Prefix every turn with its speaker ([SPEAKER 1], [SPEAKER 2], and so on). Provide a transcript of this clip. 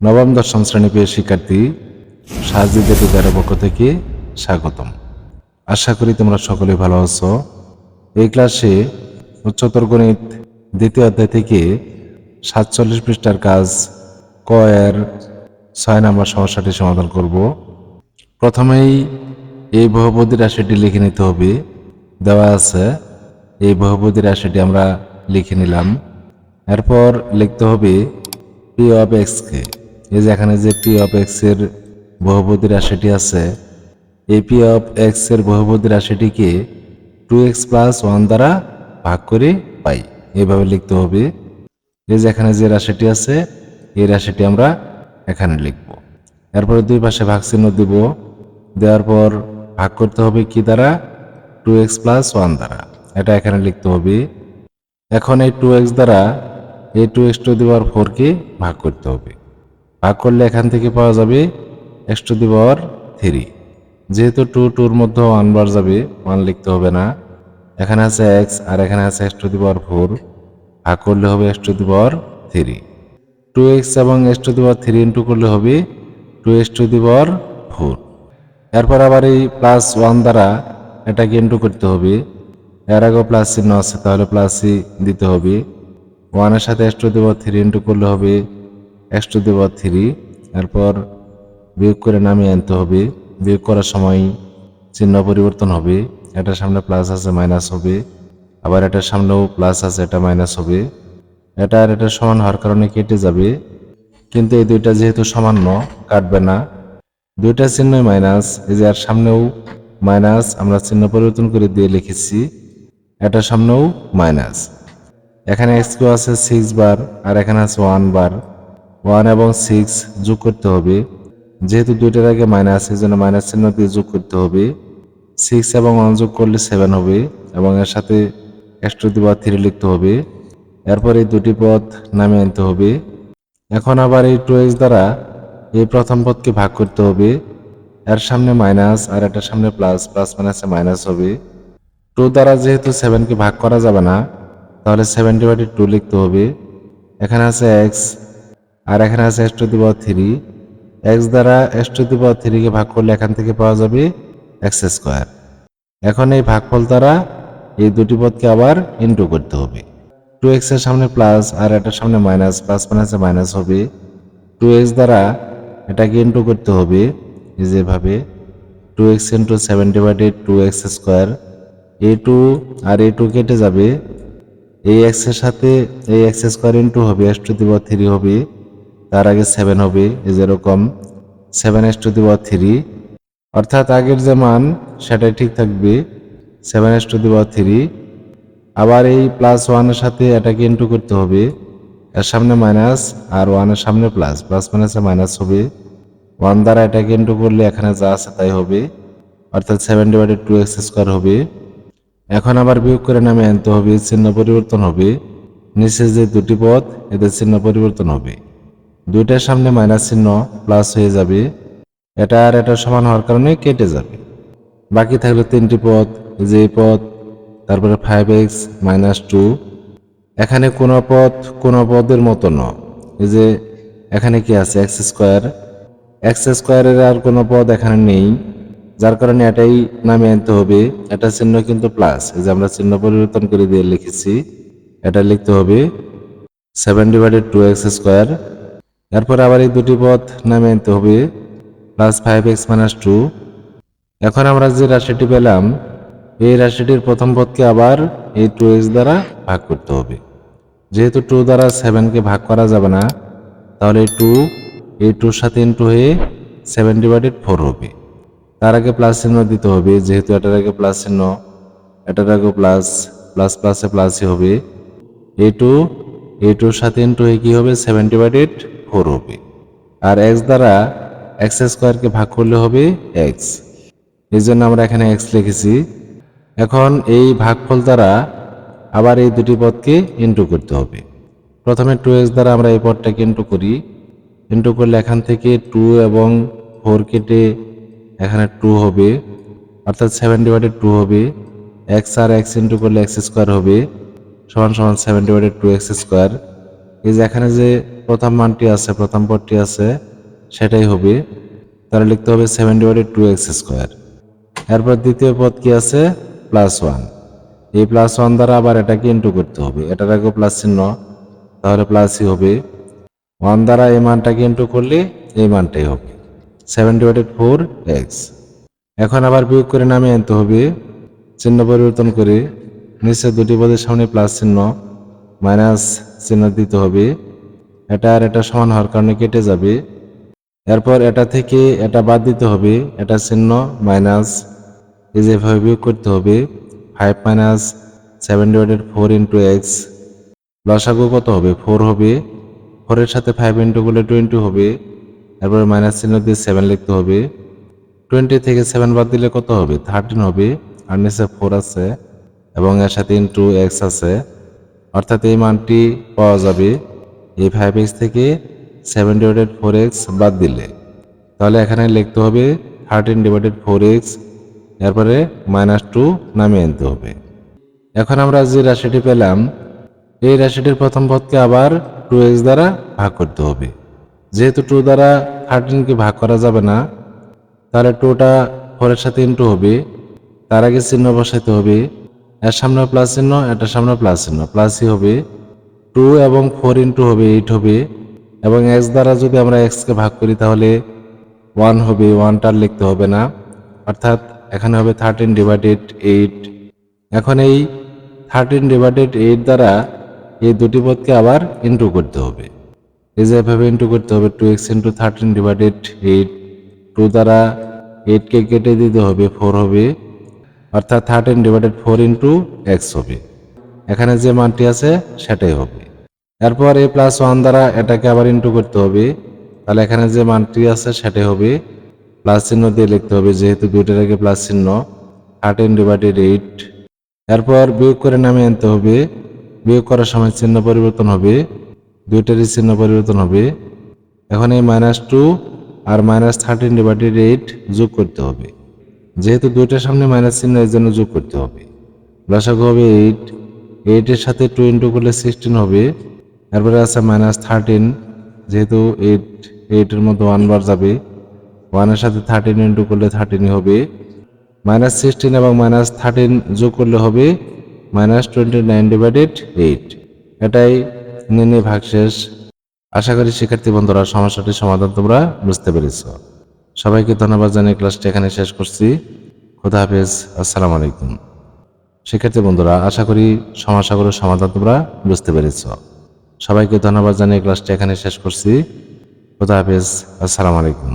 [SPEAKER 1] নবম, দশম শ্রেণি প্রিয় শিক্ষার্থী সাহায্য দেবিকারের পক্ষ থেকে স্বাগতম। আশা করি তোমরা সকলে ভালো আছো। এই ক্লাসে উচ্চতর গণিত দ্বিতীয় অধ্যায় থেকে সাতচল্লিশ পৃষ্ঠার কাজ ক ছয় নম্বর সমস্যাটি সমাধান করব। প্রথমেই এই বহুপদী রাশিটি লিখে নিতে হবে। দেওয়া আছে, এই বহুপদী রাশিটি আমরা লিখে নিলাম। এরপর লিখতে হবে পি অফ এক্সকে এই যে এখানে যে পি অফ এক্সের বহুপদী রাশিটি আছে, এই পি অফ এক্সের বহুপদী রাশিটিকে টু এক্স প্লাস ওয়ান দ্বারা ভাগ করে পাই। এইভাবে লিখতে হবে। এই যে এখানে যে রাশিটি আছে, এই রাশিটি আমরা এখানে লিখব। এরপরে দুই পাশে ভাগ চিহ্ন দিব। দেওয়ার পর ভাগ করতে হবে কি দ্বারা? টু এক্স প্লাস ওয়ান দ্বারা। এটা এখানে লিখতে হবে। এখন এই টু এক্স দ্বারা এই two X to the power ফোরকে ভাগ করতে হবে। ভাগ করলে এখান থেকে পাওয়া যাবে X to the power three যেহেতু টু টুর মধ্যে ওয়ান বার যাবে ওয়ান লিখতে হবে না। এখানে আছে এক্স আর এখানে আছে X to the power four ভাগ করলে হবে X to the power three two X এবং X to the power three into করলে হবে two X to the power four এরপর আবার এই প্লাস ওয়ান দ্বারা এটাকে ইন্টু করতে হবে। এর আগেও প্লাস চিহ্ন আছে, তাহলে প্লাসই দিতে হবে। ওয়ানের সাথে X to the power three into করলে হবে এক্স টু দি থ্রি, এরপর বিয়োগ করে নামিয়ে আনতে হবে। বিয়োগ করার সময় চিহ্ন পরিবর্তন হবে। এটার সামনে প্লাস আছে মাইনাস হবে। আবার এটার সামনেও প্লাস আছে, এটা মাইনাস হবে। এটা আর এটা সমান হওয়ার কারণে কেটে যাবে। কিন্তু এই দুইটা যেহেতু সামান্য কাটবে না। দুইটা চিহ্নই মাইনাস এই যে আর সামনেও মাইনাস আমরা চিহ্ন পরিবর্তন করে দিয়ে লিখেছি। এটার সামনেও মাইনাস এখানে এক্স কিউ আছে সিক্স বার আর এখানে আছে ওয়ান বার ওয়ান এবং সিক্স যোগ করতে হবে। যেহেতু দুইটার আগে মাইনাস, এই জন্য মাইনাস চিহ্ন দিয়ে যোগ করতে হবে। সিক্স এবং ওয়ান যোগ করলে সেভেন হবে এবং এর সাথে এক্স টু দি থ্রি লিখতে হবে। এরপর এই দুটি পদ নামিয়ে আনতে হবে। এখন আবার এই টু এক্স দ্বারা এই প্রথম পদকে ভাগ করতে হবে। এর সামনে মাইনাস আর এটার সামনে প্লাস প্লাস মাইনাসে মাইনাস হবে। টু দ্বারা যেহেতু সেভেনকে ভাগ করা যাবে না, তাহলে সেভেন ডিভাইডেড টু লিখতে হবে। এখানে আছে এক্স আর এখানে আছে X to the power three. X দ্বারা এক্স টু দি পাওয়ার থ্রিকে ভাগ করলে এখান থেকে পাওয়া যাবে এক্স স্কোয়ার। এখন এই ভাগফল দ্বারা এই দুটি পদকে আবার ইন্টু করতে হবে। টু এক্সের সামনে প্লাস আর এটার সামনে মাইনাস, প্লাস মাইনাসে মাইনাস হবে। টু এক্স দ্বারা এটাকে ইন্টু করতে হবে। যেভাবে two X into seven divided two X square. এ টু আর এ টু কেটে যাবে। এই এক্সের সাথে এই এক্স স্কোয়ার ইন্টু হবে X to the power three হবে। তার আগে সেভেন হবে, এই যেরকম seven X to the power three অর্থাৎ আগের যে মান সেটাই ঠিক থাকবে। Seven X to the power three আবার এই প্লাস ওয়ানের সাথে এটাকে ইন্টু করতে হবে। এর সামনে মাইনাস আর ওয়ানের সামনে প্লাস প্লাস মাইনাসে মাইনাস হবে। ওয়ান দ্বারা এটাকে ইন্টু করলে এখানে যা আছে তাই হবে। অর্থাৎ seven divided two X square হবে। এখন আবার বিয়োগ করে নামে আনতে হবে, চিহ্ন পরিবর্তন হবে। নিচে যে দুটি পথ এদের চিহ্ন পরিবর্তন হবে। দুইটার সামনে মাইনাস চিহ্ন প্লাস হয়ে যাবে। এটা আর এটা সমান হওয়ার কারণে কেটে যাবে। বাকি থাকল তিনটি পদ যে পদ, তারপরে ফাইভ এক্স মাইনাস টু এখানে কোনো পদ, কোনো পদের মতো ন। এই যে এখানে কি আছে? এক্স স্কোয়ার এক্স স্কোয়ারের আর কোনো পদ এখানে নেই, যার কারণে এটাই নামে আনতে হবে। এটা চিহ্ন কিন্তু প্লাস এই যে আমরা চিহ্ন পরিবর্তন করে দিয়ে লিখেছি, এটা লিখতে হবে। Seven divided two X square এরপর আবার এই দুটি পদ নামে আনতে হবে। Plus five X minus two এখন আমরা যে রাশিটি পেলাম, এই রাশিটির প্রথম পদকে আবার এই টু এক্স দ্বারা ভাগ করতে হবে। যেহেতু টু দ্বারা সেভেনকে ভাগ করা যাবে না, তাহলে টু এই টুর সাথে ইন্টু হয়ে সেভেন ডিভাইডেড ফোর হবে। তার আগে প্লাস চিহ্ন দিতে হবে, যেহেতু এটার আগে প্লাস চিহ্ন, এটার আগে প্লাস প্লাস প্লাসে প্লাসই হবে। এ টু এ টুর সাথে ইন্টু হয়ে কী হবে? সেভেন ডিভাইডেড ফোর হবে আর এক্স দ্বারা এক্স স্কোয়ারকে ভাগ করলে হবে এক্স। এই জন্য আমরা এখানে এক্স লিখেছি। এখন এই ভাগফল দ্বারা আবার এই দুটি পদকে ইন্টু করতে হবে। প্রথমে টু এক্স দ্বারা আমরা এই পদটাকে ইন্টু করি। ইন্টু করলে এখান থেকে টু এবং ফোর কেটে এখানে টু হবে। অর্থাৎ সেভেন ডিভাইডেড টু হবে। এক্স আর এক্স ইন্টু করলে এক্স স্কোয়ার হবে। সমান সমান seven divided two X square. এই যে এখানে যে প্রথম মানটি আছে, প্রথম পদটি আছে, সেটাই হবে। তাহলে লিখতে হবে seven divided two X square এরপর দ্বিতীয় পদ কি আছে? প্লাস ওয়ান এই প্লাস ওয়ান দ্বারা আবার এটাকে ইন্টু করতে হবে। এটার আগেও প্লাস চিহ্ন, তাহলে প্লাসই হবে। ওয়ান দ্বারা এই মানটাকে ইন্টু করলে এই মানটাই হবে। সেভেন ডিভাইডেড ফোর এক্স এখন আবার বিয়োগ করে নামিয়ে আনতে হবে। চিহ্ন পরিবর্তন করে নিচে দুটি পদের সামনে প্লাস চিহ্ন। মাইনাস চিহ্ন দিতে হবে। এটা আর এটা সমান হওয়ার কারণে কেটে যাবে। এরপর এটা থেকে এটা বাদ দিতে হবে। এটা চিহ্ন মাইনাস এই যেভাবে বিয়োগ করতে হবে। Five minus seven divided four into X লসাগু কত হবে? ফোর হবে। ফোরের সাথে ফাইভ ইন্টু করলে টোয়েন্টি হবে। এরপরে মাইনাস চিহ্ন দিয়ে সেভেন লিখতে হবে। টোয়েন্টি থেকে সেভেন বাদ দিলে কত হবে? থার্টিন হবে। আর নিচে ফোর আছে এবং এর সাথে ইন্টু এক্স আছে। অর্থাৎ এই মানটি পাওয়া যাবে এই ফাইভ এক্স থেকে সেভেন ডিভাইডেড ফোর এক্স বাদ দিলে। তাহলে এখানে লিখতে হবে থার্টিন ডিভাইডেড ফোর এক্স এরপরে মাইনাস টু নামিয়ে আনতে হবে। এখন আমরা যে রাশিটি পেলাম, এই রাশিটির প্রথম পদকে আবার টু এক্স দ্বারা ভাগ করতে হবে। যেহেতু টু দ্বারা থার্টিনকে ভাগ করা যাবে না, তাহলে টুটা ফোরের সাথে ইন্টু হবে, তার আগে চিহ্ন বসাইতে হবে। এর সামনে প্লাস চিহ্ন এটার সামনে প্লাস চিহ্ন। প্লাসই হবে টু এবং ফোর ইন্টু হবে এইট হবে এবং এক্স দ্বারা যদি আমরা এক্সকে ভাগ করি তাহলে ওয়ান হবে ওয়ানটার লিখতে হবে না। অর্থাৎ এখানে হবে থার্টিন ডিভাইডেড এইট এখন এই থার্টিন ডিভাইডেড এইট দ্বারা এই দুটি পদকে আবার ইন্টু করতে হবে। এই যে এভাবে ইন্টু করতে হবে two X into thirteen divided eight two দ্বারা এইটকে কেটে দিতে হবে ফোর হবে। অর্থাৎ thirteen divided four into X হবে। এখানে যে মানটি আছে, সেটাই হবে। এরপর এই প্লাস ওয়ান দ্বারা এটাকে আবার ইন্টু করতে হবে। তাহলে এখানে যে মানটি আছে, সেটাই হবে। প্লাস চিহ্ন দিয়ে লিখতে হবে, যেহেতু দুইটার আগে প্লাস চিহ্ন। থার্টিন ডিভাইডেড এইট এরপর বিয়োগ করে নামিয়ে আনতে হবে। বিয়োগ করার সময় চিহ্ন পরিবর্তন হবে। দুইটারই চিহ্ন পরিবর্তন হবে। এখন এই মাইনাস টু আর মাইনাস থার্টিন ডিভাইডেড এইট যোগ করতে হবে। যেহেতু দুইটার সামনে মাইনাস চিহ্ন, এর জন্য যোগ করতে হবে। লসাগু হবে এইট এইটের সাথে টু ইন্টু করলে সিক্সটিন হবে। এরপরে আছে মাইনাস থার্টিন যেহেতু এইট এইটের মধ্যে ওয়ান বার যাবে। ওয়ানের সাথে থার্টিন ইন্টু করলে থার্টিনই হবে। মাইনাস সিক্সটিন এবং মাইনাস থার্টিন যোগ করলে হবে minus twenty nine divided eight এটাই নির্ণয় ভাগশেষ আশা করি শিক্ষার্থী বন্ধুরা সমস্যাটির সমাধান তোমরা বুঝতে পেরেছ। সবাইকে ধন্যবাদ জানিয়ে ক্লাসটি এখানে শেষ করছি। খোদা হাফেজ, আসসালামু আলাইকুম। শিক্ষার্থী বন্ধুরা, আশা করি সমস্যাগুলোর সমাধান তোমরা বুঝতে পেরেছ। সবাইকে ধন্যবাদ জানিয়ে ক্লাসটি এখানে শেষ করছি। খোদা হাফেজ, আসসালামু আলাইকুম।